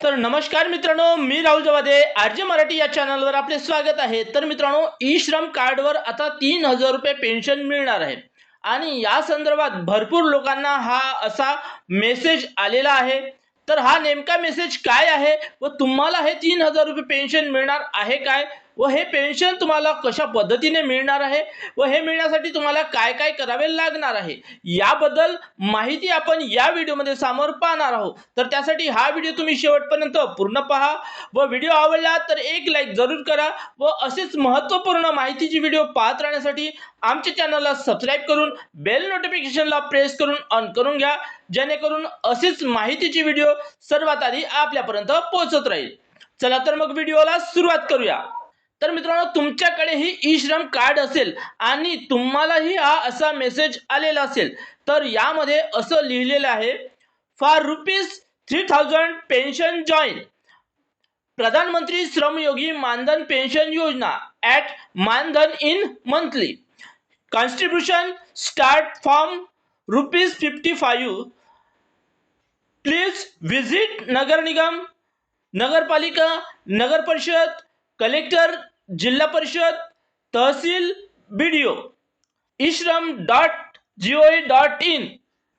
तर नमस्कार मित्रांनो मी राहुल जवादे. आरजे मराठी या चॅनलवर आपले स्वागत आहे. तर मित्रांनो ई श्रम कार्डवर आता तीन हजार रुपये पेन्शन मिळणार आहे. आणि या संदर्भात भरपूर लोकांना हा असा मेसेज आलेला आहे. तर हा नेमका मेसेज काय आहे व तुम्हाला हे तीन हजार रुपये पेन्शन मिळणार आहे काय? व हे पेन्शन तुम्हाला कशा पद्धतीने मिळणार आहे? व हे मिळण्यासाठी तुम्हाला काय काय करावे लागणार आहे? याबद्दल माहिती आपण या व्हिडिओमध्ये समोर पाहणार आहोत. तर त्यासाठी हा व्हिडिओ तुम्ही शेवटपर्यंत पूर्ण पहा. व व्हिडिओ आवडला तर एक लाईक जरूर करा. व असेच महत्त्वपूर्ण माहितीची व्हिडिओ पाहत राहण्यासाठी आमच्या चॅनलला सबस्क्राईब करून बेल नोटिफिकेशनला प्रेस करून ऑन करून घ्या. जेणेकरून असेच माहितीची व्हिडिओ सर्वात आधी आपल्यापर्यंत पोहोचत राहील. चला तर मग व्हिडिओला सुरुवात करूया. तर मित्रांनो तुमच्याकडेही ई श्रम कार्ड असेल आणि तुम्हालाही हा असा मेसेज आलेला असेल तर यामध्ये असं लिहिलेलं आहे for rupees three thousand pension join Pradhanmantri Shramyogi Maandhan pension Yojana at Maandhan in monthly contribution start from rupees fifty five please visit nagar nigam nagarpalika nagar parishad collector zilla parishad tehsil B D O dot G O dot in.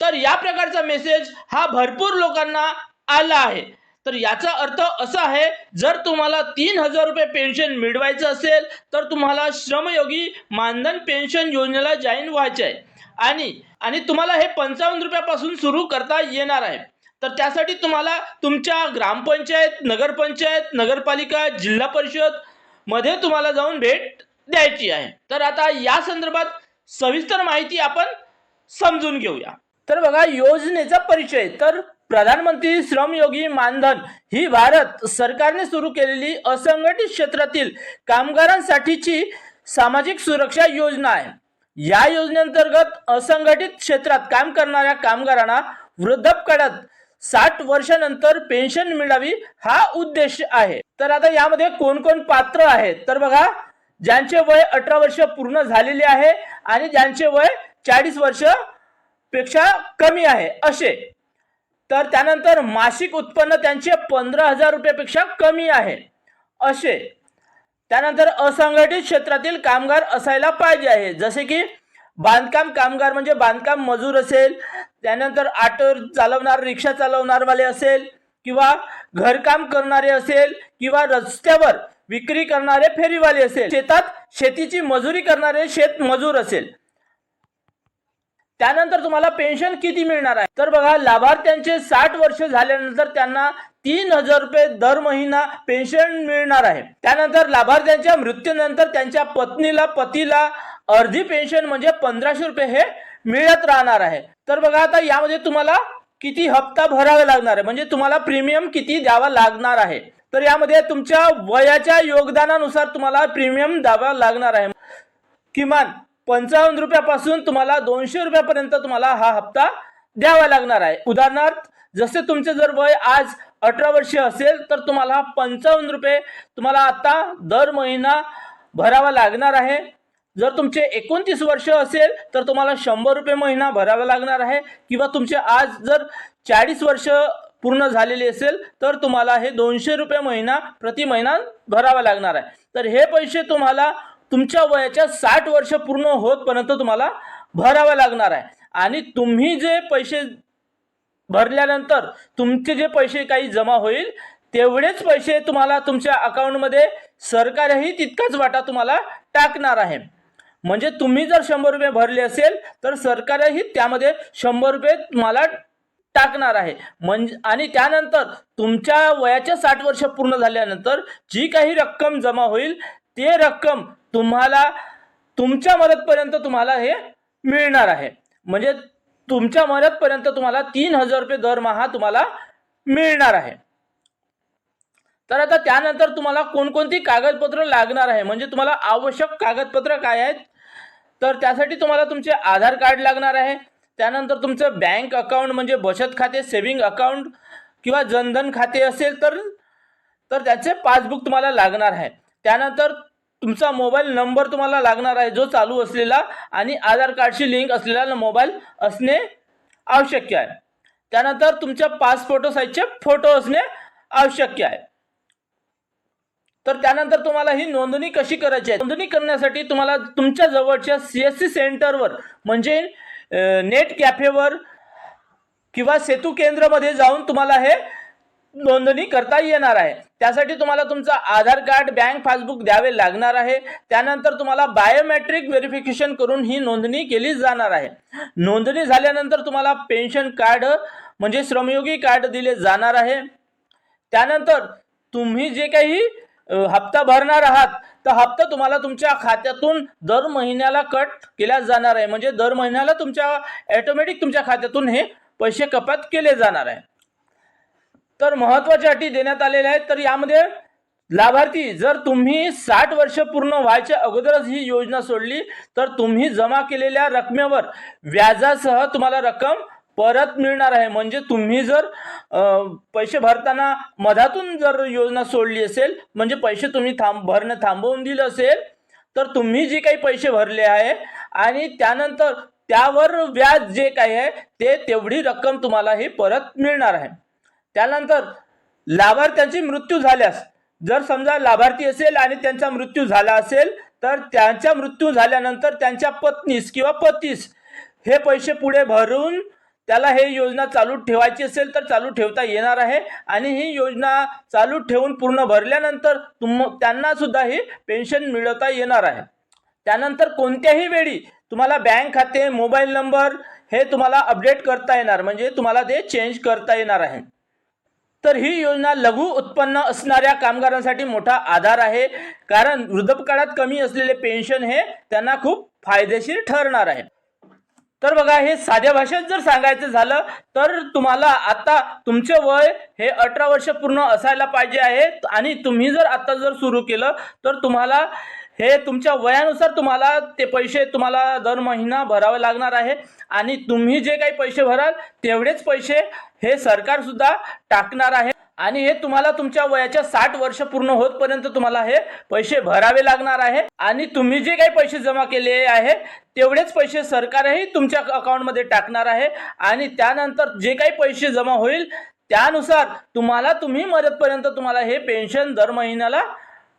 तर या प्रकारचा मेसेज हा भरपूर लोकांना आला आहे. तर याचा अर्थ असा आहे जर तुम्हाला तीन हजार रुपये पेन्शन मिळवायचं असेल तर तुम्हाला श्रमयोगी मानधन पेन्शन योजनेला जॉईन व्हायचे आहे आणि आणि तुम्हाला हे पंचावन्न रुपयापासून सुरू करता येणार आहे. तर त्यासाठी तुम्हाला तुमच्या ग्रामपंचायत नगरपंचायत नगरपालिका जिल्हा परिषद मध्ये तुम्हाला जाऊन भेट द्यायची आहे. तर आता या संदर्भात सविस्तर माहिती आपण समजून घेऊया. तर बघा योजनेचा परिचय. तर प्रधानमंत्री श्रमयोगी मानधन ही भारत सरकारने सुरू केलेली असंघटित क्षेत्रातील कामगारांसाठीची सामाजिक सुरक्षा योजना आहे. या योजनेअंतर्गत असंघटित क्षेत्रात काम करणाऱ्या कामगारांना वृद्धपकाळात साठ वर्षानंतर पेन्शन मिळावी हा उद्देश आहे. तर आता यामध्ये कोण कोण पात्र आहेत? तर बघा ज्यांचे वय अठरा वर्ष पूर्ण झालेले आहे आणि ज्यांचे वय चाळीस वर्षपेक्षा कमी आहे असे. तर त्यानंतर मासिक उत्पन्न त्यांचे पंधरा हजार रुपयापेक्षा कमी आहे असे. त्यानंतर असंघटित क्षेत्रातील कामगार असायला पाहिजे आहे जसे की बांधकाम कामगार म्हणजे बांधकाम मजूर असेल त्यानंतर ऑटो चालवणार रिक्षा चालवणारवाले असेल किंवा घरकाम करणारे असेल किंवा रस्त्यावर विक्री करणारे फेरीवाले असेल शेतात शेतीची मजुरी करणारे शेत मजूर असेल. त्यानंतर तुम्हाला पेन्शन किती मिळणार आहे? तर बघा लाभार्थ्यांचे साठ वर्ष झाल्यानंतर त्यांना तीन हजार रुपये दर महिना पेन्शन मिळणार आहे. त्यानंतर लाभार्थ्यांच्या मृत्यूनंतर त्यांच्या पत्नीला पतीला अर्धी पेन्शन म्हणजे पंधराशे रुपये हे मिळत राहणार आहे. तर बघा आता यामध्ये तुम्हाला किती हप्ता भरावा लागणार आहे. म्हणजे तुम्हाला प्रीमियम किती द्यावा लागणार आहे. तर यामध्ये तुमच्या वयाच्या योगदानानुसार तुम्हाला प्रीमियम द्यावा लागणार आहे. किमान पंचावन्न रुपयापासून तुम्हाला दोनशे रुपयापर्यंत तुम्हाला हा हप्ता द्यावा लागणार आहे. उदाहरणार्थ जसे तुमचे जर वय आज अठरा वर्ष असेल तर तुम्हाला पंचावन्न रुपये तुम्हाला आता दर महिना भरावा लागणार आहे. जर तुमचे एकोणतीस वर्ष असेल तर तुम्हाला शंभर रुपये महिना भरावा लागणार आहे. किंवा तुमचे आज जर चाळीस वर्ष पूर्ण झालेली असेल तर तुम्हाला हे दोनशे रुपये महिना प्रति महिना भरावा लागणार आहे. तर हे पैसे तुम्हाला तुमच्या वयाच्या साठ वर्ष पूर्ण होतपर्यंत तुम्हाला भरावा लागणार आहे. आणि तुम्ही जे पैसे भरल्यानंतर तुमचे जे पैसे काही जमा होईल तेवढेच पैसे तुम्हाला तुमच्या अकाउंटमध्ये सरकारही तितकाच वाटा तुम्हाला टाकणार आहे. म्हणजे तुम्ही जर शंभर रुपये भरले असेल तर सरकारही त्यामध्ये शंभर रुपये तुम्हाला टाकणार आहे. म्हणजे आणि त्यानंतर तुमच्या वयाच्या साठ वर्ष पूर्ण झाल्यानंतर जी काही रक्कम जमा होईल ते रक्कम तुम्हाला तुमच्या मदतपर्यंत तुम्हाला हे मिळणार आहे. म्हणजे तुमच्या मदतपर्यंत तुम्हाला तीन हजार रुपये दरमहा तुम्हाला मिळणार आहे. तर आता त्यानंतर तुम्हाला कोणकोणती कागदपत्र लागणार आहे? म्हणजे तुम्हाला आवश्यक कागदपत्र काय आहेत? तर त्यासाठी तुम्हाला तुमचे आधार कार्ड लागणार आहे. त्यानंतर तुमचं बँक अकाउंट म्हणजे बचत खाते सेविंग अकाउंट किंवा जनधन खाते असेल तर तर त्याचे पासबुक तुम्हाला लागणार आहे. त्यानंतर तुमचा मोबाईल नंबर तुम्हाला लागणार आहे जो चालू असलेला आणि आधार कार्डशी लिंक असलेला मोबाईल असणे आवश्यक आहे. त्यानंतर तुमच्या पाच साईजचे फोटो असणे आवश्यक आहे. तर त्यानंतर तुम्हाला ही नोंदणी कशी करायची आहे? नोंदणी करण्यासाठी तुम्हाला तुमच्या जवळच्या सी एस सी सेंटरवर म्हणजे नेट कॅफेवर किंवा सेतू केंद्रामध्ये जाऊन तुम्हाला हे नोंदणी करता येणार आहे. त्यासाठी तुम्हाला तुमचं आधार कार्ड बँक पासबुक द्यावे लागणार आहे. त्यानंतर तुम्हाला बायोमेट्रिक व्हेरिफिकेशन करून ही नोंदणी केली जाणार आहे. नोंदणी झाल्यानंतर तुम्हाला पेन्शन कार्ड म्हणजे श्रमयोगी कार्ड दिले जाणार आहे. त्यानंतर तुम्ही जे काही हप्ता भरणार आहात तर हप्ता तुम्हाला तुमच्या खात्यातून दर महिन्याला कट केल्या जाणार आहे. म्हणजे दर महिन्याला तुमच्या ॲटोमॅटिक तुमच्या खात्यातून हे पैसे कपात केले जाणार आहे. तर महत्त्वाच्या अटी देण्यात आलेल्या आहेत. तर यामध्ये लाभार्थी जर तुम्ही साठ वर्ष पूर्ण व्हायच्या अगोदरच ही योजना सोडली तर तुम्ही जमा केलेल्या रकमेवर व्याजासह तुम्हाला रक्कम परत मिळणार आहे. म्हणजे तुम्ही जर पैसे भरताना मधातून जर योजना सोडली असेल म्हणजे पैसे तुम्ही थांब भरणं थांबवून दिलं असेल तर तुम्ही जे काही पैसे भरले आहे आणि त्यानंतर त्यावर व्याज जे काही आहे ते तेवढी रक्कम तुम्हाला ही परत मिळणार आहे. त्यानंतर लाभार्थ्यांची मृत्यू झाल्यास जर समजा लाभार्थी असेल आणि त्यांचा मृत्यू झाला असेल तर त्यांचा मृत्यू झाल्यानंतर त्यांच्या पत्नीस किंवा पतीस हे पैसे पुढे भरून त्याला हे योजना चालू ठेवायची असेल तर चालू ठेवता येणार आहे. आणि ही योजना चालू ठेवून पूर्ण भरल्यानंतर तुम त्यांना सुद्धा ही पेन्शन मिळवता येणार आहे. त्यानंतर कोणत्याही वेळी तुम्हाला बँक खाते मोबाईल नंबर हे तुम्हाला अपडेट करता येणार म्हणजे तुम्हाला ते चेंज करता येणार आहे. तर ही योजना लघु उत्पन्न असणाऱ्या कामगारांसाठी मोठा आधार आहे. कारण वृद्धपकाळात कमी असलेले पेन्शन हे त्यांना खूप फायदेशीर ठरणार आहे. तर बघा हे साध्या भाषेत जर सांगायचं झालं तर तुम्हाला आता तुमचे वय हे अठरा वर्ष पूर्ण असायला पाहिजे आहे. आणि तुम्ही जर आता जर सुरू केलं तर तुम्हाला हे तुमच्या वयानुसार तुम्हाला ते पैसे तुम्हाला दर महिना भरावे लागणार आहे. आणि तुम्ही जे काही पैसे भराल तेवढेच पैसे हे सरकारसुद्धा टाकणार आहे. आणि हे तुम्हाला तुमच्या वयाच्या साठ वर्ष पूर्ण होतपर्यंत तुम्हाला हे पैसे भरावे लागणार आहे. आणि तुम्ही जे काही पैसे जमा केले आहे तेवढेच पैसे सरकारही तुमच्या अकाउंटमध्ये टाकणार आहे. आणि त्यानंतर जे काही पैसे जमा होईल त्यानुसार तुम्हाला तुम्ही मदतपर्यंत तुम्हाला हे पेन्शन दर महिन्याला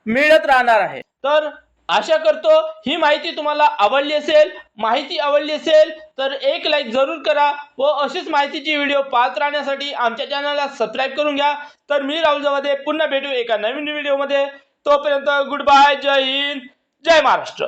मिळत राहणार आहे. तर आशा करतो ही माहिती तुम्हाला आवडली असेल माहिती आवडली असेल तर एक लाईक जरूर करा व अशीच माहितीची व्हिडिओ पाहत राहण्यासाठी आमच्या चॅनलला सबस्क्राईब करून घ्या. तर मी राहुल जवादे पुन्हा भेटू एका नवीन व्हिडिओमध्ये तोपर्यंत गुड बाय जय हिंद जय महाराष्ट्र.